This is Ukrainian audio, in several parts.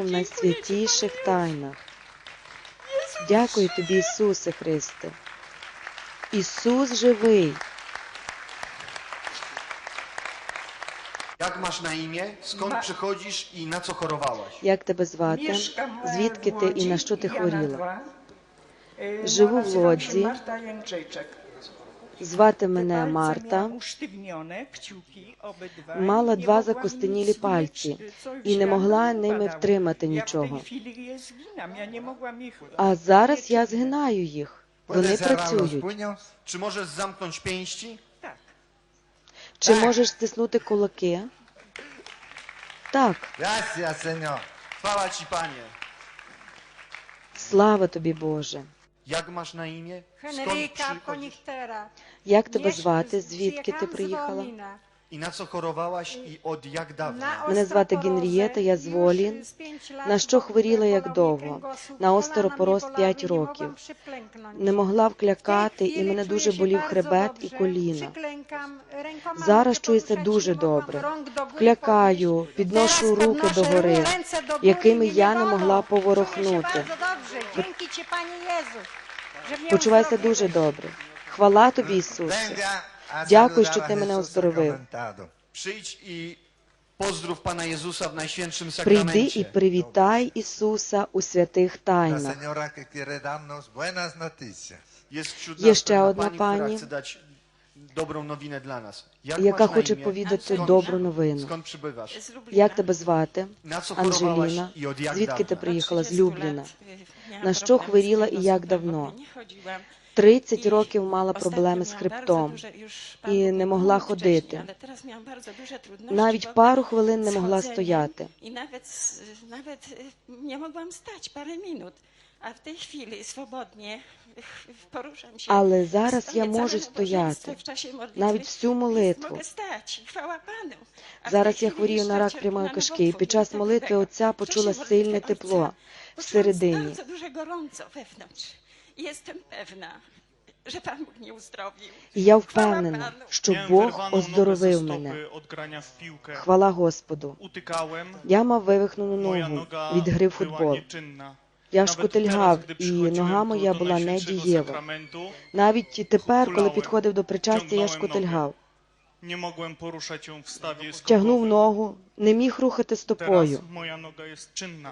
в найсвятіших тайнах. Дякую тобі, Ісусе Христе. Ісус живий. Jak masz na imię? Skąd przychodzisz i na co chorowałaś? Як тебе звати? E, Звідки ти і на що ти хворіла? E, Живу в Лодзі. Звати мене Марта. Мала два закостенілі пальці і не могла ними втримати нічого. А зараз я згинаю їх. Вони працюють. możesz zamknąć pięści? Tak. Чи можеш стиснути кулаки? Так, слава тобі, Боже. Jak masz na imię? Skąd Henryka? Konichtera. Як тебе звати? Звідки ти приїхала? Na co chorowałaś i od jak dawna? Na Мене звати Генрієта, я з Волін. На що хворіла як довго? На остеропороз mnie 5 bolały, nie років. Не могла вклякати, і мене дуже болів хребет і коліна. Зараз чуюся дуже добре. Вклякаю, підношу руки догори, якими я не могла Czuję uzdrowiłeś. дуже добре. Хвала тобі, Ісусе. Дякую, що ти мене оздоровив. Прийди і привітай Ісуса у святих тайнах. Є ще одна пані. яка хоче повідати добру новину. Як тебе звати? Анжеліна. Звідки ти приїхала? З 30 Любліна. На що хворіла і як давно? w ogóle nie chodziłam. 30 I років мала проблеми з хребтом. і не могла ходити. Навіть пару хвилин не могла стояти. Y, nie mogłam stać parę minut. A w tej chwili swobodnie y, poruszam się. Але зараз я можу стояти, навіть всю молитву. Зараз я хворію на рак прямої кишки, і під час молитви отця почула сильне тепло всередині. І я впевнена, що Бог оздоровив мене. Хвала Господу. Я мав вивихнену moja ногу від гри в była футбол. Я Nawet шкутильгав, teraz, і нога моя do була недієва. Навіть тепер, коли підходив до причастя, я шкутильгав. Nie mogłem poruszać ją w stawie Тягнув ногу, не міг рухати Teraz стопою. moja noga jest czynna.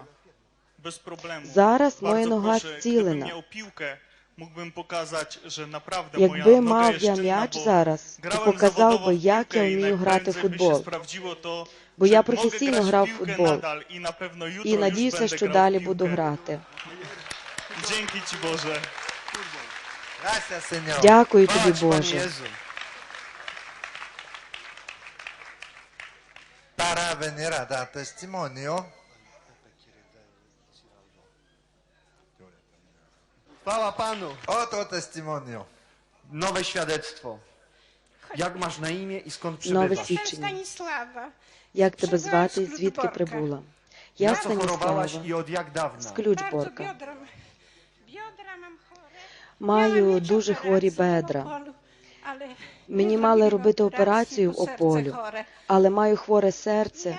Зараз моя нога зцілена. Якби мав я м'яч зараз, то показав би, як я вмію грати в футбол. Бо я професійно грав в футбол. і, надіюся, що далі буду грати. Дякую тобі, Боже. Para venir a dar testimonio, Chwała Panu. otro testimonio. Nowe świadectwo. Jak masz na imię i skąd Нове przybywasz? свідчення. Станіслава. Як тебе звати і звідки прибула? Я co chorowałaś i od jak з dawna? Ключборка. biodra, biodra mam chore. Маю дуже хворі бедра. Мені мали робити операцію в ополю, але маю хворе серце.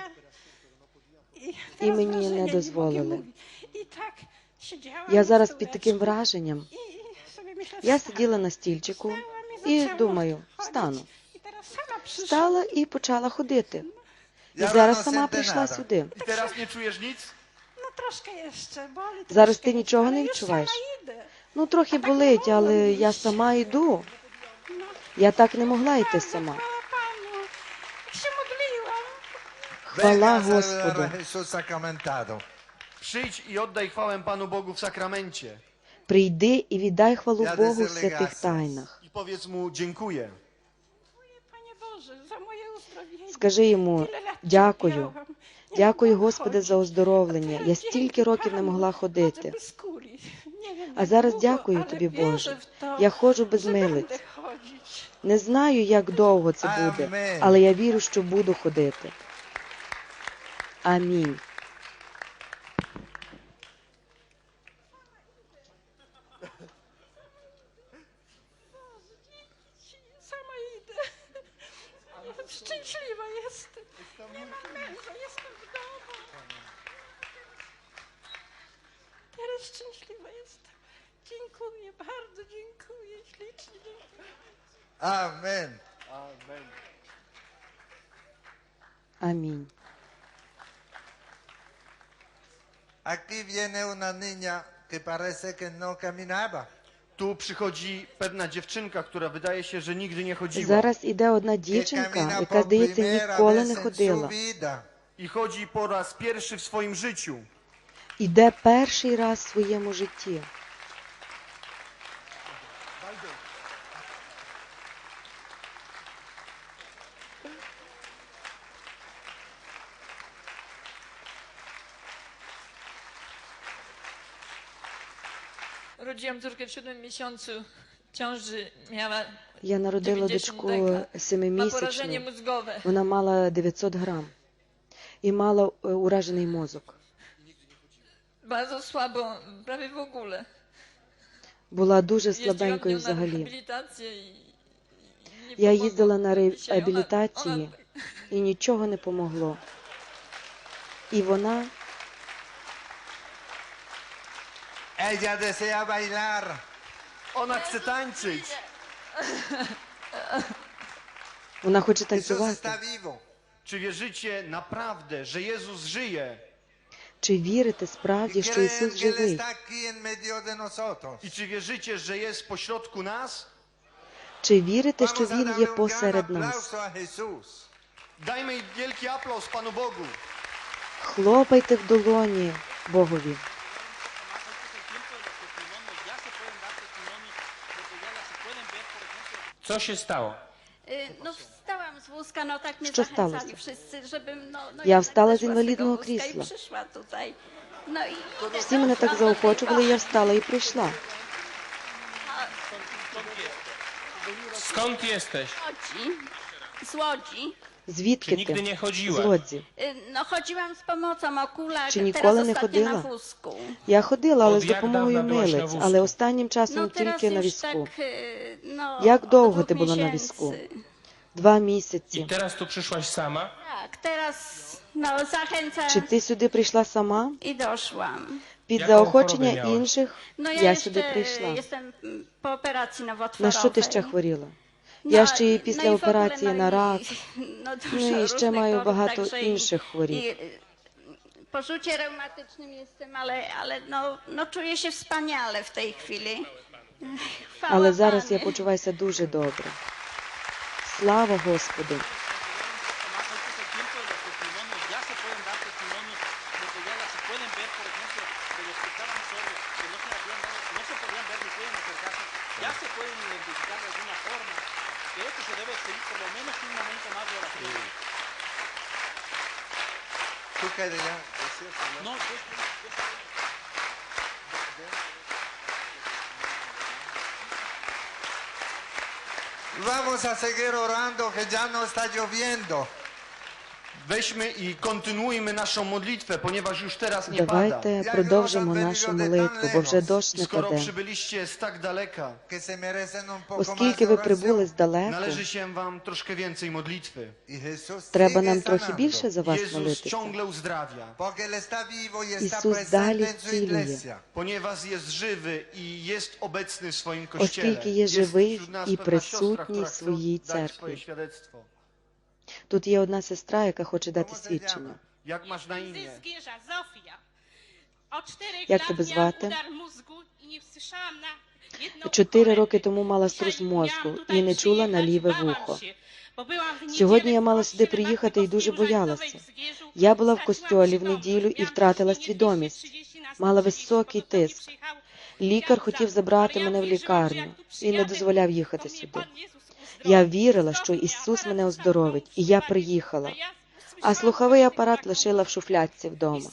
і мені не дозволили. Я Я зараз під таким враженням. Я сиділа на стільчику і думаю, встану. Встала і почала ходити. І зараз сама прийшла сюди. Ну, трошки ще болить. Зараз ти нічого не відчуваєш? Ну, трохи болить, але я сама йду. Я так не могла йти сама. Хвала Господу. Przyjdź i oddaj chwałę Panu Bogu w sakramencie. Прийди і віддай хвалу Богу в святих тайнах. I powiedz Mu dziękuję. Panie Boże, za moje uzdrowienie. Скажи йому Tyle lat дякую. cierpiałam. Nie Дякую, mogłam Господи, chodzić. за оздоровлення. Я стільки років не могла ходити. bez kuli. Nie wiem, А jak зараз długo, дякую ale тобі, wierzę Боже. w to, Я ходжу без że милиць. chodzić. Не знаю, як довго це буде, але я вірю, що буду ходити. Амінь. Amen. Амінь. Aquí viene una niña que parece que no caminaba. Tu przychodzi pewna dziewczynka, która wydaje się, że nigdy nie chodziła. Зараз іде одна Que дівчинка, camina яка, por здається, primera ніколи vez не en su ходила. vida. I chodzi po raz pierwszy w swoim życiu. Іде перший раз в своєму житті. Urodziłam córkę w siódmym miesiącu ciąży, miała Я народила 90 дочку дека. ma porażenie семимісячну. mózgowe. Вона мала 900 грам і мала е, уражений мозок. Bardzo słabo, prawie w ogóle. Була дуже Jeździłam слабенькою nią na взагалі. rehabilitację i, i nie Я їздила на реабілітації і нічого не помогло. І вона Ella desea bailar. Ona chce tańczyć. вона хоче танцювати. Czy wierzycie naprawdę, że Jezus żyje? Чи вірите справді, що Ісус живий? está aquí en medio de nosotros. I czy wierzycie, że jest pośrodku nas? Чи вірите, що Він є посеред нас? aplauso a Jesús. Dajmy wielki aplauz Panu Bogu. Хлопайте в долоні Богові. Co się stało? Y, No wstałam z wózka, no tak mnie Що zachęcali сталося? wszyscy, żebym no, no Я jednak встала з інвалідного tego wózka крісла. I przyszła tutaj. No i Всі мене так заохочували, я встала і прийшла. Skąd jesteś? Łodzi, z Łodzi. Звідки Чи ти? nie З chodziła? Лодзі. Y, No chodziłam z pomocą okulach, Чи teraz ніколи не ostatnio na ходила? wózku. Я ходила, але От з як допомогою давно була ж на милиць, візку? але останнім часом teraz тільки на już візку. tak, y, no, Jak od długo dwóch ty była na miesięcy. wізку? Два I місяці. teraz tu przyszłaś sama? Tak, teraz no zachęcam Чи ти сюди прийшла сама? i doszłam. Під заохочення інших No ja, я jeszcze сюди прийшла. jestem mm, po operacji На що ти ще хворіла? Я ще і no після операції no на рак, dużo ну і ще маю багато інших хворіб. Reumatycznym jestem, ale, ale no, no czuję się wspaniale w tej chwili. Chwała Але зараз я Panu. почуваюся дуже добре. Слава naszą modlitwę, ponieważ już teraz nie pada. Давайте продовжимо нашу молитву, бо вже дощ не przybyliście z tak daleka, Que se merecen un poco más Оскільки de ви прибули oración. здалеку, należy się wam troszkę więcej modlitwy. Y Jesús треба sigue нам трохи sanando. більше за вас Jezus молитися. ciągle uzdrawia, Porque Él está vivo y está Jesús presente dali en su zciluje. iglesia. ponieważ jest żywy i jest obecny w swoim kościele. Оскільки є живий і присутній в своїй церкві. Тут є одна сестра, яка хоче дати свідчення. Od czterech Jak lat тебе звати? Чотири роки тому мала струс мозку і не чула на ліве вухо. Сьогодні я мала сюди приїхати і дуже боялася. Я була в костьолі в неділю і втратила свідомість. 230 на Мала 130, високий тиск. Лікар хотів забрати мене в лікарню і не дозволяв їхати сюди. Я вірила, що Ісус мене оздоровить, і я приїхала. А слуховий апарат лишила в шуфлядці I вдома.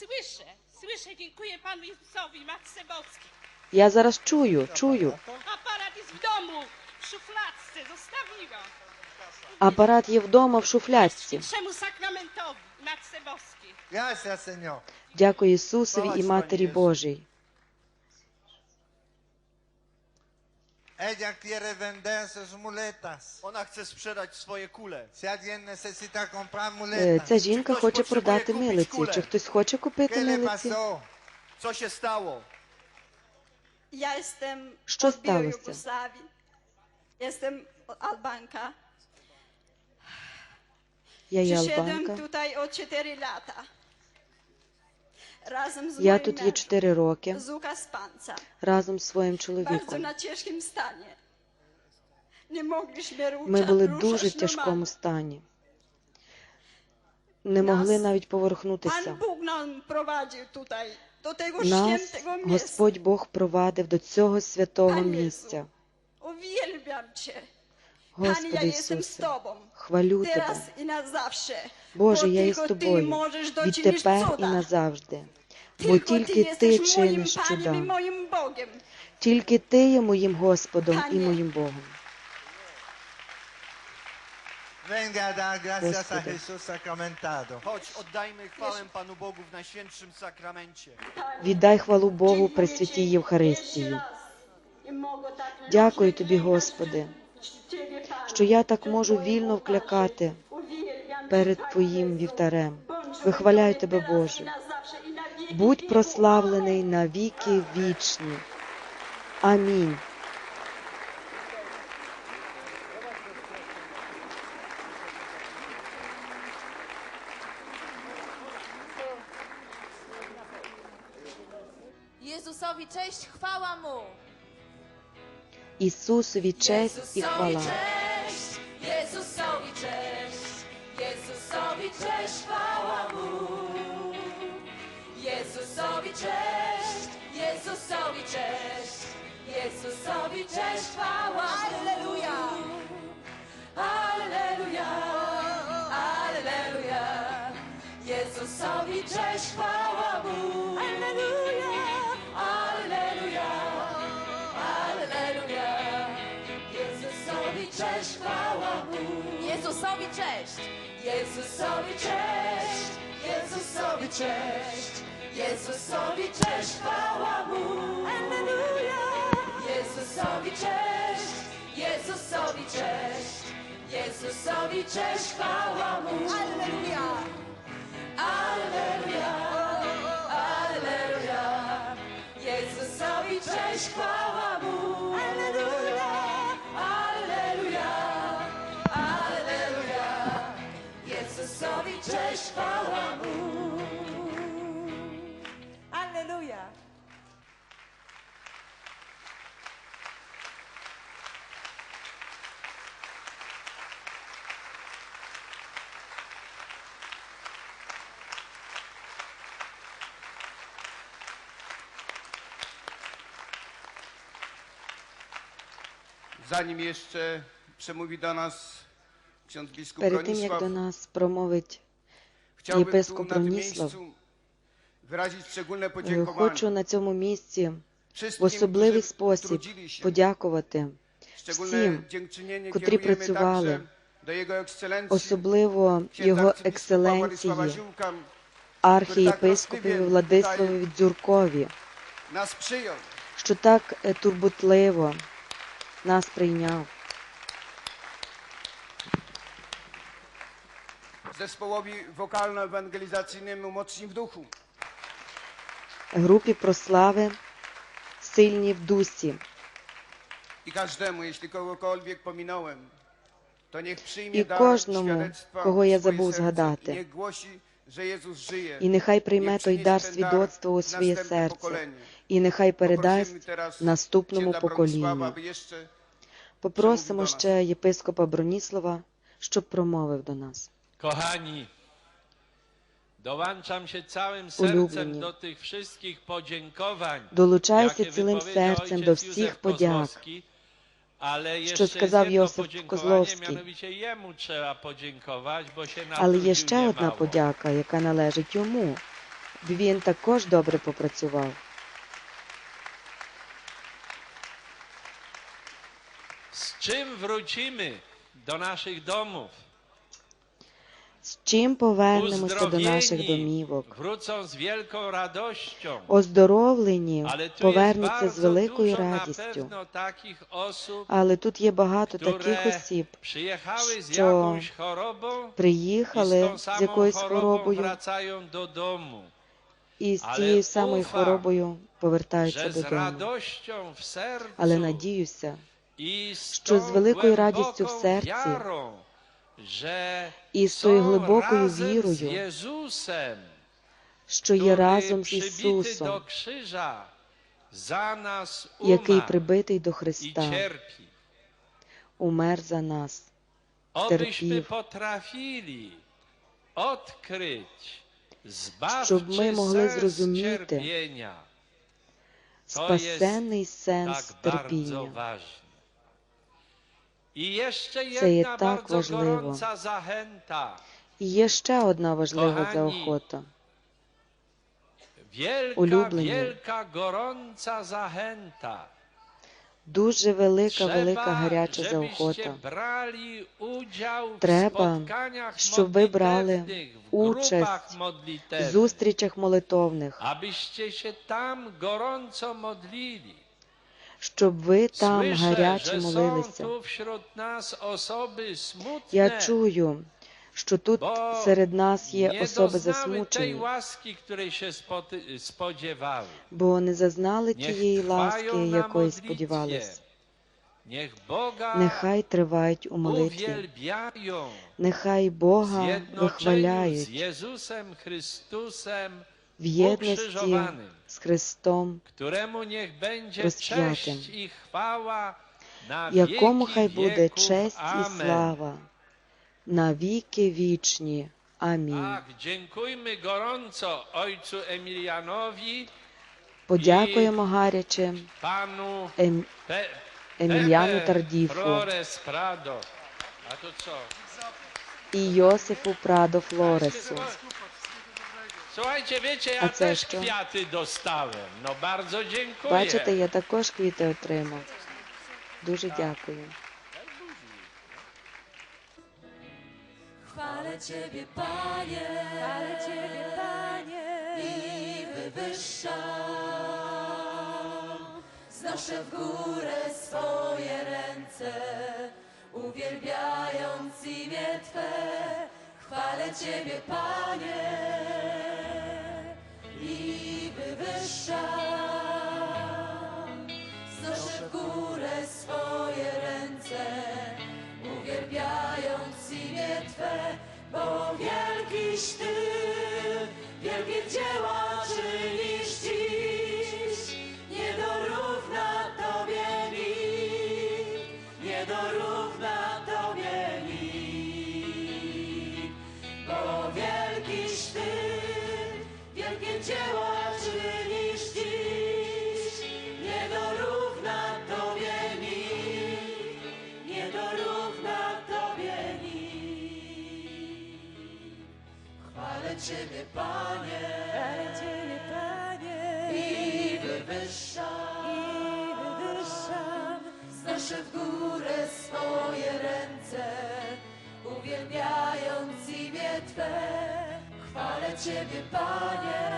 Я зараз чую, чую. Апарат є вдома в шуфлядці. Czemu sakramentowi, Matce Boskiej. Gracias, Señor. Дякую Ісусові і Матері Божій. Ella quiere vender sus muletas. Ona chce sprzedać swoje kule. Si alguien necesita comprar Е, muletas, Ця жінка хтось хоче потребує продати купити милиці. куле? Чи хтось хоче купити ¿qué le милиці? pasó? Co się stało? Ja jestem Що od byłej сталося? Jugosławii. Jestem Albanka. Я є Przyszedłem албанка. tutaj o 4 lata. Я тут є mężem, 4 роки разом з своїм чоловіком. Ми були дуже в тяжкому стані. Не могли навіть tego Нас. Господь Бог провадив до цього святого місця. Господи Ісусе, хвалю Тебе. Боже, Бо я із тобою дочиниш відтепер і назавжди. Бо тільки Ty Ти чиниш чуда. Тільки Ти є моїм Господом і моїм Богом. Venga a dar gracias a. Jesús sacramentado. Chodź, oddajmy chwałę Panu Bogu w Najświętszym Sakramencie. Віддай хвалу Богу при святій Євхаристії. Дякую Тобі, Господи. Що я так можу вільно вклякати перед Твоїм вівтарем. Вихваляю Тебе, Боже. Будь прославлений на віки вічні. Амінь. Jezusowi cześć, chwała Mu. Ісусові честь і хвала. cześć, Jezusowi cześć, Jezusowi cześć, chwała Mu. Jezusowi cześć, Jezusowi cześć, Jezusowi cześć, chwała Alleluja. Alleluja, Alleluja. Jezusowi cześć, chwała Jezusowi cześć. Jezusowi cześć. Jezusowi cześć. Jezusowi cześć, chwała Mu. Alleluja. Jezusowi cześć. Jezusowi cześć. Jezusowi cześć, chwała Mu. Alleluja. Alleluja. Alleluja. Jezusowi cześć, chwała Mu. chwała Mu. Alleluja. Zanim jeszcze przemówi do nas ksiądz biskup Перед тим як Bronisław, до нас промовить chciałbym tu єпископ е, podziękowanie хочу на цьому місці в особливий спосіб подякувати всім, котрі працювали, особливо його екселенції, Ziółka, архієпископові Владиславові Дзюркові, що так е, турботливо нас прийняв. Zespołowi wokalno-ewangelizacyjnemu Mocni w Duchu, Групі прослави сильні в дусі. i każdemu, jeśli kogokolwiek pominąłem, to niech przyjmie І кожному, кого я забув згадати. niech głosi, że Jezus żyje. І нехай прийме той дар свідоцтва у своє серце, і нехай передасть наступному поколінню. Попросимо ще єпископа Броніслава, щоб промовив до нас. Kochani, dołączam się całym sercem do tych wszystkich podziękowań, Долучайся jakie цілим серцем до всіх подяк, ale що jeszcze сказав Йосип Козловський. Але є ще одна подяка, яка належить йому. Він також добре попрацював. Z czym wrócimy do naszych domów? З чим повернемося до наших домівок? Оздоровлені повернуться з великою радістю. Але тут є багато таких осіб, що приїхали з якоюсь хворобою і з цією самою хворобою повертаються додому. Але надіюся, що з великою радістю в серці і з тою глибокою вірою, що є разом з Ісусом, який прибитий до Христа, умер за нас. Терпів. Щоб ми могли зрозуміти Спасенний сенс терпіння. Це є так важливо. І є ще одна важлива заохота. Улюблені. Дуже велика, велика гаряча заохота. Треба, щоб ви брали участь в зустрічах молитовних, щоб ви там гаряче молилися. Я чую, що тут серед нас є особи засмучені, бо не зазнали тієї ласки, якої Boga Нехай тривають у молитві, нехай Бога вихваляють в єдності з Христом, na якому хай буде честь і слава на віки вічні. Амінь. Подякуємо гаряче Ем... Еміліану Pepe Тардіфу і Йосифу Прадо Флоресу. Słuchajcie, wiecie, ja A co też jeszcze? kwiaty dostałem. No bardzo dziękuję. Бачите, я також квіти отримав. Дуже дякую. Chwalę Ciebie, Panie, chwalę Ciebie, Panie i wywyższam. Znoszę w górę swoje ręce, uwielbiając imię Twe. Chwalę Ciebie, Panie Liebe beschafft. Ciebie, Panie, chwalę Ciebie, Panie i wywyższam, i wywyższam. Znoszę w górę swoje ręce, uwielbiając imię Twe. Chwalę Ciebie, Panie,